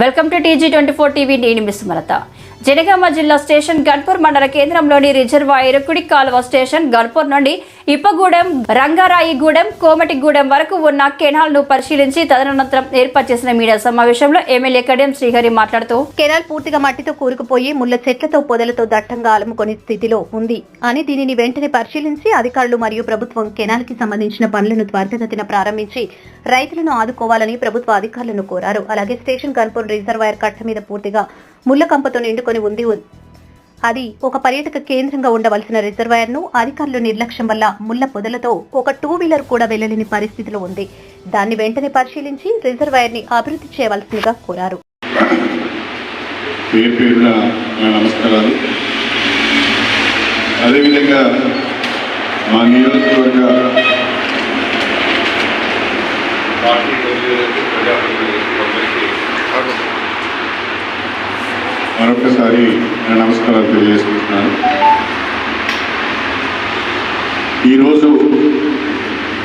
Welcome to TG twenty four TV నేను miss Sumalatha. Janagama జిల్లా station Ghanpur మండల కేంద్రంలోని రిజర్వాయర్ కుడి కాలువ స్టేషన్ గన్పూర్ నుండి ఇప్పగూడెం రంగారాయిగూడెం కోమటిగూడెం వరకు ఉన్న కెనాల్ను పరిశీలించి తదనంతరం ఏర్పాటు చేసిన మీడియా సమావేశంలో ఎమ్మెల్యే కడియం శ్రీహరి మాట్లాడుతూ కెనాల్ పూర్తిగా మట్టితో కూరుకుపోయి ముళ్ళ చెట్లతో పొదలతో దట్టంగా అలుముకొని స్థితిలో ఉంది అని దీనిని వెంటనే పరిశీలించి అధికారులు మరియు ప్రభుత్వం కెనాల్కి సంబంధించిన పనులను త్వరితగతిన ప్రారంభించి రైతులను ఆదుకోవాలని ప్రభుత్వ అధికారులను కోరారు. అలాగే స్టేషన్ గన్పూర్ రిజర్వాయర్ కట్ట మీద పూర్తిగా ముళ్ళకంపతో నిండుకొని ఉంది. అది ఒక పర్యాటక కేంద్రంగా ఉండవలసిన రిజర్వాయర్ను అధికారుల నిర్లక్ష్యం వల్ల ముళ్ళ పొదలతో ఒక టూ వీలర్ కూడా వెళ్ళలేని పరిస్థితిలో ఉంది. దాన్ని వెంటనే పరిశీలించి రిజర్వాయర్ని అభివృద్ధి చేయవలసిందిగా కోరారు. అదేవిధంగా మా నియోజకవర్గ పార్టీ ప్రజాప్రతినిధులకు మరొకసారి నమస్కారాలు తెలియజేసుకుంటున్నాను. ఈరోజు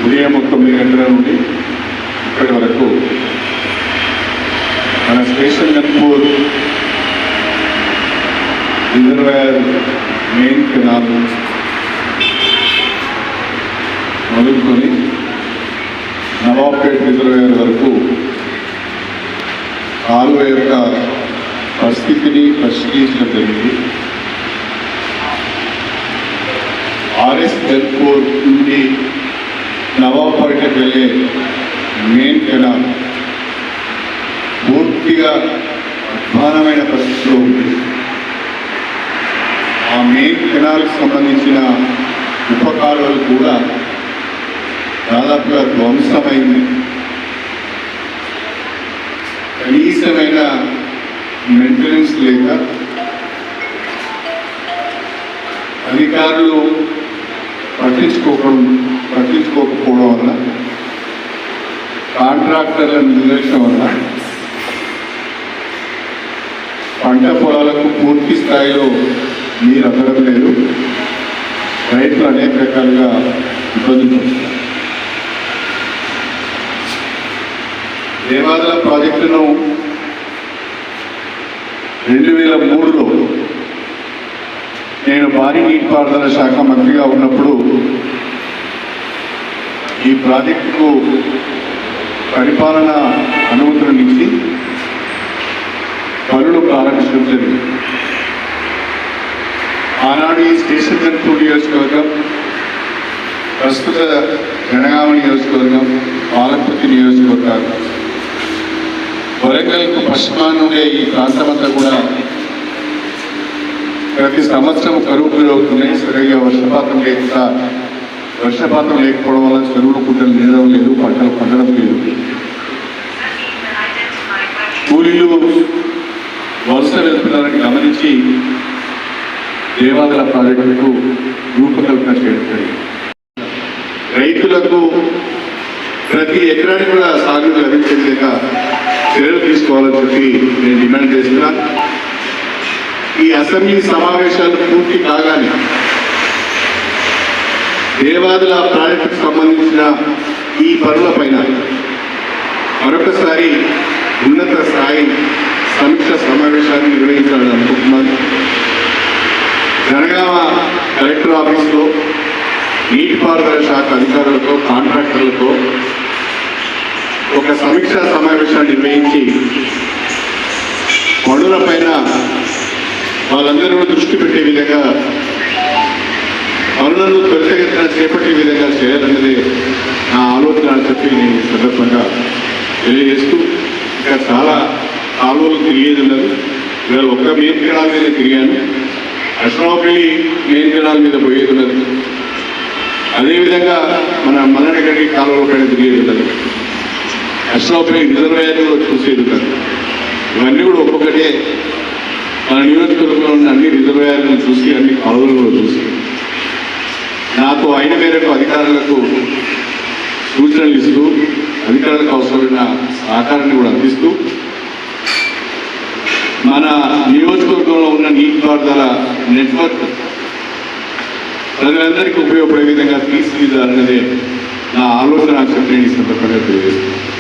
ఉదయం తొమ్మిది గంటల నుండి ఇప్పటి వరకు మన station Ghanpur reservoir main canal మొదలుకొని నవాబ్పేట్ రిజర్వాయర్ వరకు కాలువ యొక్క పరిస్థితిని పరిశీలించడం జరిగింది ఆర్ఎస్ గన్పూర్ నుండి నవాబ్పేటకి వెళ్ళే మెయిన్ కెనాల్ పూర్తిగా అధ్వానమైన పరిస్థితిలో ఉంది. ఆ మెయిన్ కెనాల్కి సంబంధించిన ఉపకాలువలు కూడా దాదాపుగా ధ్వంసమైంది. కనీసమైన మెయింటెనెన్స్ లేక అధికారులు పట్టించుకోవడం పట్టించుకోకపోవడం వల్ల కాంట్రాక్టర్ల నిర్లక్ష్యం వల్ల పంట పొలాలకు పూర్తి స్థాయిలో నీరు అందడం లేదు రైతులు అనేక రకాలుగా ఇబ్బందులు పడుతున్నారు. ప్రాజెక్టును రెండు వేల మూడులో నేను భారీ నీటిపారుదల శాఖ మంత్రిగా ఉన్నప్పుడు ఈ ప్రాజెక్టుకు పరిపాలన అనుమతులను ఇచ్చి పనులు ప్రారంభించడం జరిగింది. ఆనాడు ఈ స్టేషన్ గన్పూర్ నియోజకవర్గం ప్రస్తుత జనగామ నియోజకవర్గం పాలకుర్తి నియోజకవర్గాలు వరంగల్కు పశ్చిమాన ఉండే ఈ ప్రాంతమంతా కూడా ప్రతి సంవత్సరం కరువు గురవుతున్నాయి సరిగ్గా వర్షపాతం లేక వర్షపాతం లేకపోవడం వల్ల చెరువులు పుట్టలు నిండడం లేదు పంటలు పండడం లేదు. కూలీలు వలస వెళ్తున్నారని గమనించి దేవాలయ ప్రాజెక్టుకు రూపకల్పన చేయడం రైతులకు ప్రతి ఎకరానికి కూడా సాగు లభించే విధంగా చర్యలు తీసుకోవాలని చెప్పి నేను డిమాండ్ చేస్తున్నా. ఈ అసెంబ్లీ సమావేశాలు పూర్తి కాగానే దేవాదుల ప్రాజెక్టుకు సంబంధించిన ఈ పనులపైన మరొకసారి ఉన్నత స్థాయి సమీక్ష సమావేశాన్ని నిర్వహించాలని అనుకుంటున్నాను. జనగామ కలెక్టర్ ఆఫీస్లో నీటిపారుదల శాఖ అధికారులతో కాంట్రాక్టర్లతో ఒక సమీక్షా సమావేశాన్ని నిర్వహించి పనుల పైన వాళ్ళందరూ దృష్టి పెట్టే విధంగా పనులను త్వరితగతిన చేపట్టే విధంగా చేయాలన్నది నా ఆలోచన అని చెప్పి నేను సందర్భంగా తెలియజేస్తూ ఇంకా చాలా ఆలోచన తెలియదు ఉన్నది ఇవాళ ఒక్క మెయిన్ కెనాల్ మీద తిరిగాను. అశ్వపల్లి మెయిన్ మీద పోయేది ఉన్నది అదేవిధంగా మన మదనగడ్డి కాలువ పైన తిరిగేది ఉన్నది అశ్వపల్లి రిజర్వాయర్ కూడా చూసేది ఉన్నది ఇవన్నీ కూడా ఒక్కొక్కటే. మన నియోజకవర్గంలో ఉన్న అన్ని రిజర్వాయర్లను చూసి అన్ని కాలువలను కూడా చూసి. నాకు అయిన మేరకు అధికారులకు సూచనలు ఇస్తూ అధికారులకు అవసరమైన సహకారాన్ని కూడా అందిస్తూ మన నియోజకవర్గంలో ఉన్న నీటిపారుదల నెట్వర్క్ ప్రజలందరికీ ఉపయోగపడే విధంగా తీర్చిదిద్దాలన్నదే నా ఆలోచన చెప్పి నేను ఈ సందర్భంగా తెలియజేస్తున్నాను.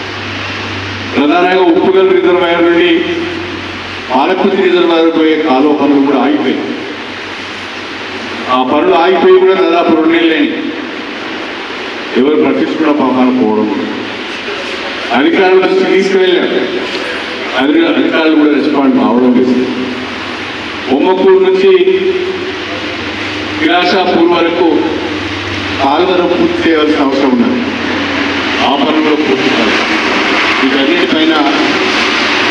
ప్రధానంగా ఉప్పుగల్ రిజర్వాయర్ నుండి పాలకుర్తి రిజర్వాయర్ పోయే కాలువ పనులు కూడా ఆగిపోయాయి. ఆ పనులు ఆగిపోయి కూడా దాదాపు రెండు నెలలేని ఎవరు పట్టించుకున్న పాపాన పోవడం అధికారులు వచ్చి తీసుకువెళ్ళారు అధికారులు కూడా రెస్పాండ్ అవడం లేదు. బొమ్మకూరు నుంచి విలాసాపూర్ వరకు కాలువను పూర్తి చేయాల్సిన అవసరం ఉన్నది. ఆ పనులు పూర్తి కాదు వీటన్నిటిపైన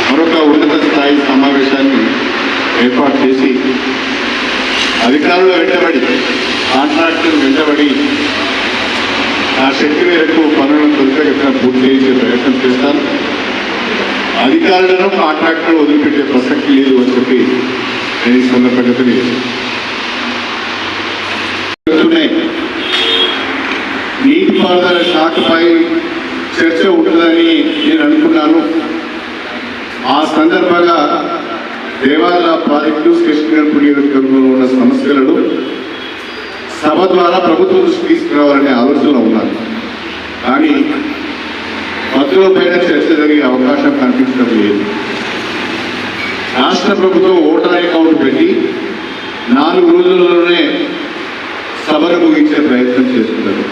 మరొక ఉన్నత స్థాయి సమావేశాన్ని ఏర్పాటు చేసి అధికారులు వెంటబడి కాంట్రాక్టర్ వెంటబడి నా శక్తి మేరకు పనులను త్వరితగతిన పూర్తి చేసే ప్రయత్నం చేస్తాను అధికారులను కాంట్రాక్టర్ వదిలిపెట్టే ప్రసక్తి లేదు అని చెప్పి నేను ఈ సందర్భంగా నీటిపారుదల శాఖపై చర్చ ఉంటుందని నేను అనుకున్నాను. ఆ సందర్భంగా దేవాలయ ప్రాజెక్టు స్టేషన్ నియోజకవర్గంలో ఉన్న సమస్యలను సభ ద్వారా ప్రభుత్వం దృష్టికి తీసుకురావాలనే ఆలోచనలో ఉన్నారు. కానీ మధ్యలో పైన చర్చ జరిగే అవకాశం కనిపించడం లేదు. రాష్ట్ర ప్రభుత్వం ఓటర్ అకౌంట్ పెట్టి నాలుగు రోజుల్లోనే సభను ముగించే ప్రయత్నం చేస్తున్నారు.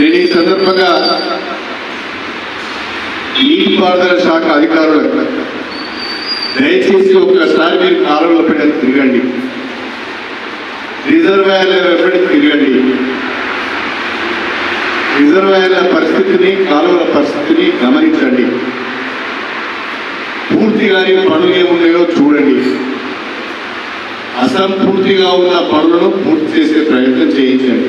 నేను ఈ సందర్భంగా నీటిపారుదల శాఖ అధికారులకు దయచేసి ఒక్కసారి మీరు కాలంలో పైన తిరగండి. రిజర్వాయర్ల వెంబడి తిరగండి. రిజర్వాయర్ల పరిస్థితిని కాలువల పరిస్థితిని గమనించండి. పూర్తిగాని పనులు ఏమున్నాయో చూడండి. అసంపూర్తిగా ఉన్న పనులను పూర్తి చేసే ప్రయత్నం చేయించండి.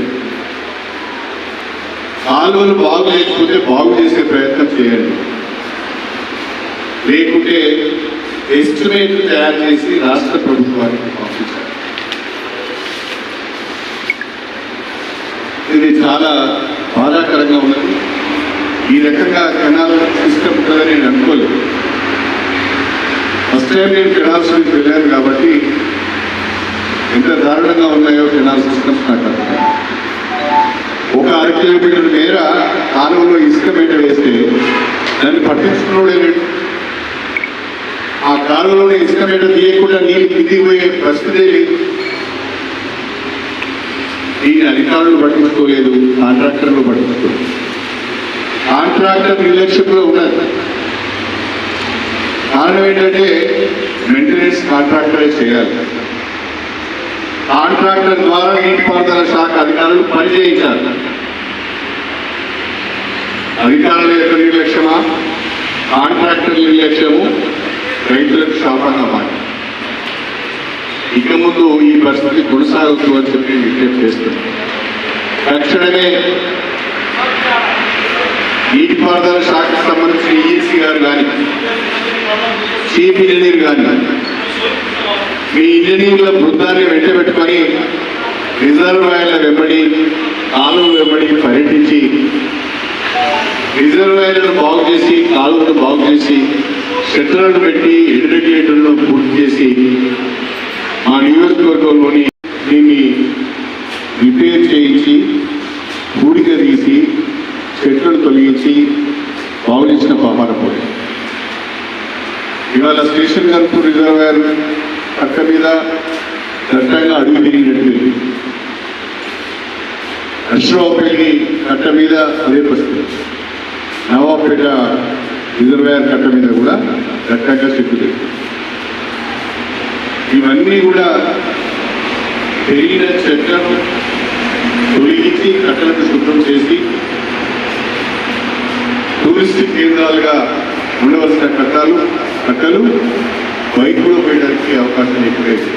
కాలువలు బాగు లేకపోతే బాగు చేసే ప్రయత్నం చేయండి. లేకుంటే ఎస్టిమేట్ తయారు చేసి రాష్ట్ర ప్రభుత్వానికి పంపించారు. ఇది చాలా బాధాకరంగా ఉన్నది. ఈ రకంగా కెనాల్ సిస్టమ్ ఉంటుందని నేను అనుకోలేదు. ఫస్ట్ టైం నేను కెనాల్స్ నుంచి వెళ్ళాను కాబట్టి ఎంత దారుణంగా ఉన్నాయో కెనాల్ సిస్టమ్స్ నాకు అర్థం ఒక అర కిలోమీటర్ మేర కాలువలో ఇసుక మేట వేస్తే దాన్ని పట్టించుకున్నాడు లేడు. ఆ కాలంలోనే ఇసుక మీద తీయకుండా నీళ్ళు కిందికి పోయే పరిస్థితే లేదు. దీని అధికారులు పట్టించుకోలేదు కాంట్రాక్టర్లు పట్టించుకోలేదు. కాంట్రాక్టర్ నిర్లక్ష్యంలో ఉన్నది. కారణం ఏంటంటే మెయింటెనెన్స్ కాంట్రాక్టరే చేయాలి. కాంట్రాక్టర్ ద్వారా నీటిపారుదల శాఖ అధికారులు పనిచేయించాలి అధికారుల యొక్క నిర్లక్ష్యమా? కాంట్రాక్టర్ నిర్లక్ష్యము. రైతులకు శాపంగా మారి ఇక ముందు ఈ పరిస్థితి కొనసాగుతూ అని చెప్పి విజ్ఞప్తి చేస్తున్నాం. తక్షణమే నీటిపారుదల శాఖకు సంబంధించిన ఈసీ గారు కానీ చీఫ్ ఇంజనీర్ కానీ మీ ఇంజనీర్ల బృందాన్ని వెంటబెట్టుకొని రిజర్వాయర్ల వెంబడి కాలువ వెంబడి పర్యటించి రిజర్వాయర్లను బాగు చేసి కాలువలను బాగు చేసి సెట్లను పెట్టి ఇరిగేటర్లను పూర్తి చేసి మా నియోజకవర్గంలోని దీన్ని రిపేర్ చేయించి పూడిక తీసి చెట్లను తొలగించి బాగు చేసిన పాపాడపోయి ఇవాళ స్టేషన్ కనుపూర్ రిజర్వాయర్ పక్క మీద దట్టంగా అడుగు తిరిగినట్టు. అశ్వపల్లి కట్ట మీద అదే పరిస్థితి. నవాపేట రిజర్వేయర్ కట్ట మీద కూడా దట్టంగా చెట్టు ఇవన్నీ కూడా పెరిగిన చెట్లను తొలగించి కట్టలకు శుభ్రం చేసి టూరిస్ట్ కేంద్రాలుగా ఉండవలసిన కట్టాలు కట్టలు బైకులో పోయడానికి అవకాశం ఎక్కువైంది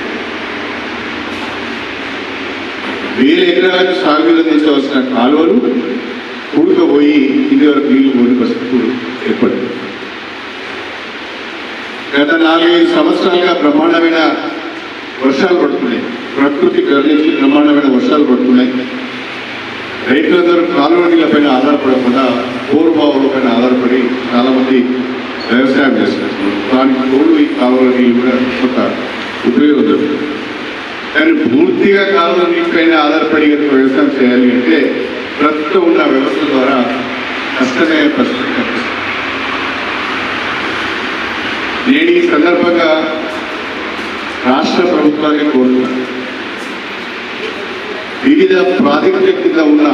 వేల ఎకరాలకు సాగులు అందించవలసిన కాలువలు కూడుకపోయి ఇది వరకు నీళ్ళు పోని పరిస్థితులు ఏర్పడింది? గత నాలుగైదు సంవత్సరాలుగా బ్రహ్మాండమైన వర్షాలు పడుతున్నాయి. ప్రకృతి కరుణించి బ్రహ్మాండమైన వర్షాలు పడుతున్నాయి. రైతులందరూ కాలువ నీళ్ళపైన ఆధారపడకుండా బోరుబావుల పైన ఆధారపడి చాలామంది వ్యవసాయం చేస్తున్నారు. దానికి తోడు ఈ కాలువ నీళ్ళు కూడా కొంత ఉపయోగం జరుగుతుంది. కానీ పూర్తిగా కాలువ నీటిపైన ఆధారపడి వ్యవసాయం చేయాలి అంటే ప్రస్తుతం ఉన్న వ్యవస్థ ద్వారా కష్టమైన పరిస్థితి కనిపిస్తుంది. నేను ఈ సందర్భంగా రాష్ట్ర ప్రభుత్వాన్ని కోరుతున్నాను వివిధ ప్రాజెక్టుల కింద ఉన్న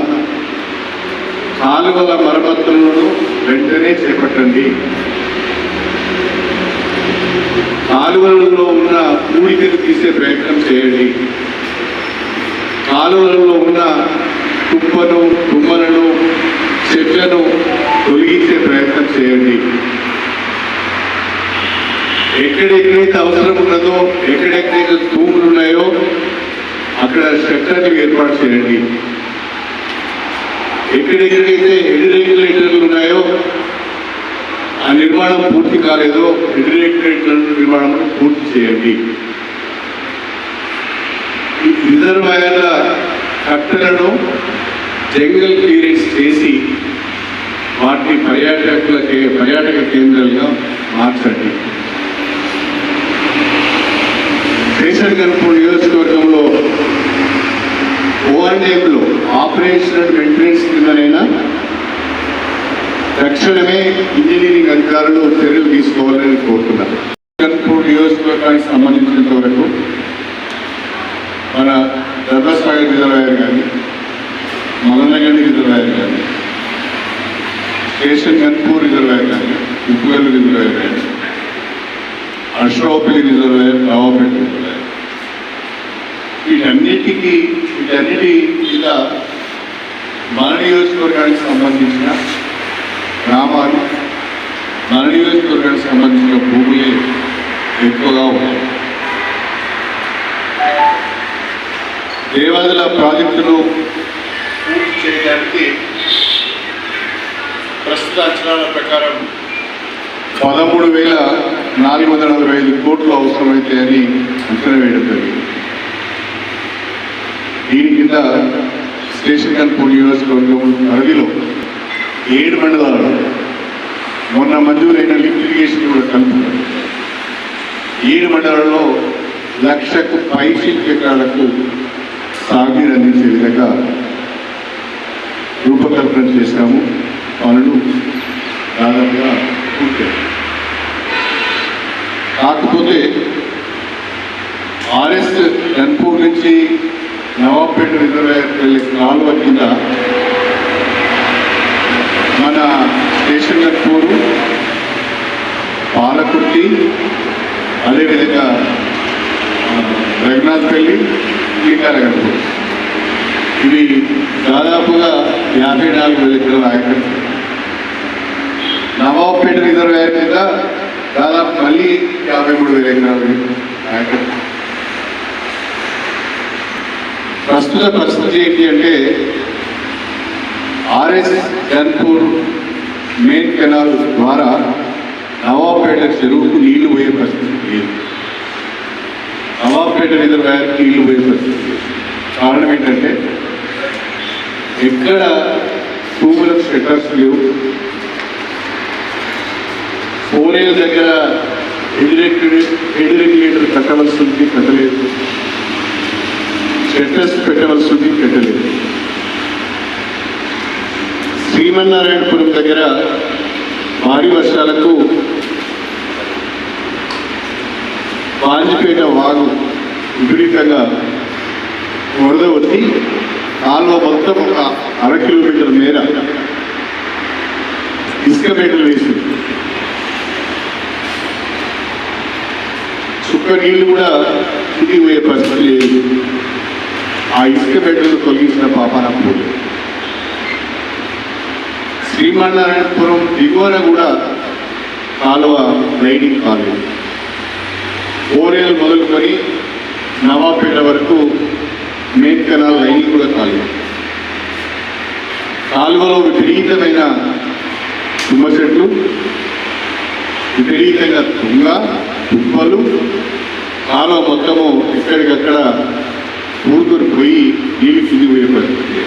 కాలువల మరమ్మతులను వెంటనే చేపట్టండి. కాలువలలో ఉన్న పూడికలు తీసే ప్రయత్నం చేయండి. కాలువలలో ఉన్న కుప్పను కుమ్మలను చెట్లను తొలగించే ప్రయత్నం చేయండి. ఎక్కడెక్కడైతే అవసరం ఉన్నదో ఎక్కడెక్కడైతే తూములు ఉన్నాయో అక్కడ షట్టర్లు ఏర్పాటు చేయండి. ఎక్కడెక్కడైతే హెడ్ రెగ్యులేటర్లు ఉన్నాయో ఆ నిర్మాణం పూర్తి కాలేదో హెడ్ రెగ్యులేటర్ల నిర్మాణం పూర్తి చేయండి. రిజర్వాయర్ల కట్టలను జంగల్ క్లియరెన్స్ చేసి వాటిని పర్యాటకుల పర్యాటక కేంద్రాలుగా మార్చండి. కేసర్ గన్పూర్ నియోజకవర్గంలో ఓఎన్ఏలో ఆపరేషన్ అండ్ మెయింటెనెన్స్ కిందనైనా తక్షణమే ఇంజనీరింగ్ అధికారులు చర్యలు తీసుకోవాలని కోరుతున్నారు. గన్పూర్ నియోజకవర్గానికి సంబంధించినంత వరకు మన ధర్మసాగర్ గారు కానీ మలనగండి రిజర్వాయర్ కానీ స్టేషన్ కన్పూర్ రిజర్వాయర్ కానీ ఉప్పుగల్ రిజర్వాయర్ కానీ అశ్వపల్లి రిజర్వాయర్ రావపేట రిజర్వాయర్ వీటన్నిటికీ వీటన్నిటి మీద మన నియోజకవర్గానికి సంబంధించిన గ్రామాలు మన నియోజకవర్గానికి సంబంధించిన భూములే ఎక్కువగా ఉన్నాయి. దేవాదుల ప్రాజెక్టును పూర్తి చేయడానికి ప్రస్తుత అంచనాల ప్రకారం పదమూడు వేల నాలుగు వందల నలభై ఐదు కోట్లు అవసరమవుతాయని అంచనా వేయడం జరిగింది. దీని కింద స్టేషన్ కన్పూర్ నియోజకవర్గం పరిధిలో ఏడు మండలాలు మొన్న మంజూరైన లిఫ్ట్ ఇరిగేషన్ కూడా కలుపుతారు ఏడు మండలాల్లో లక్షకు పై ఎకరాలకు సాగునీరు అందించే విధంగా రూపకల్పన చేశాము. పనులు దాదాపుగా కాకపోతే ఆర్ఎస్ గన్పూర్ నుంచి నవాబ్పేట రిజర్వేర్ వెళ్ళే కాలువ కింద మన స్టేషన్ గన్పూరు పాలకుర్తి అదేవిధంగా ఆ, రఘునాథ్పల్లి శ్రీకారగన్పూర్ ఇవి దాదాపుగా యాభై నాలుగు వేల ఎకరాల ఆయకట్టు నవాబ్పేట రిజర్వేయర్ మీద దాదాపు మళ్ళీ యాభై మూడు వేల ఎకరాలు ఆయకట్టు ప్రస్తుత పరిస్థితి ఏంటి అంటే ఆర్ఎస్ గన్పూర్ మెయిన్ కెనాల్ ద్వారా నవాబ్పేట చెరువుకు నీళ్ళు పోయే పరిస్థితి లేదు. నవాబ్పేట రిజర్వాయర్కి నీళ్ళు పోయే పరిస్థితి కారణం ఏంటంటే ఎక్కడ భూములకు షెటర్స్ లేవు? ఫోరేల దగ్గర ఎడిరెగ్యులేటర్ కట్టవలసి ఉంది కట్టలేదు. షెటర్స్ పెట్టవలసి ఉంది పెట్టలేదు శ్రీమన్నారాయణపురం దగ్గర భారీ వర్షాలకు వాంజిపేట వాగు విపరీతంగా వరద వచ్చి కాలువ మొత్తం ఒక అర కిలోమీటర్ మేర ఇసుక మేటలు చుక్క నీళ్ళు కూడా ఇంటికి పోయే పరిస్థితి లేదు. ఆ ఇసుక మేటలు తొలగించిన పాపాన శ్రీమన్నారాయణపురం దిగువన కూడా కాలువ రైడింగ్ కాలేదు. ఓరేలు మొదలుకొని నవాపేట వరకు కూడా కాలువ కాలువలో విపరీతమైన తుమ్మ చెట్లు విపరీతంగా తుంగ తుప్పలు కాలువ మొత్తము ఎక్కడికక్కడ ఊరుకొని పోయి నీళ్ళు కింది పోయే పరిస్థితి.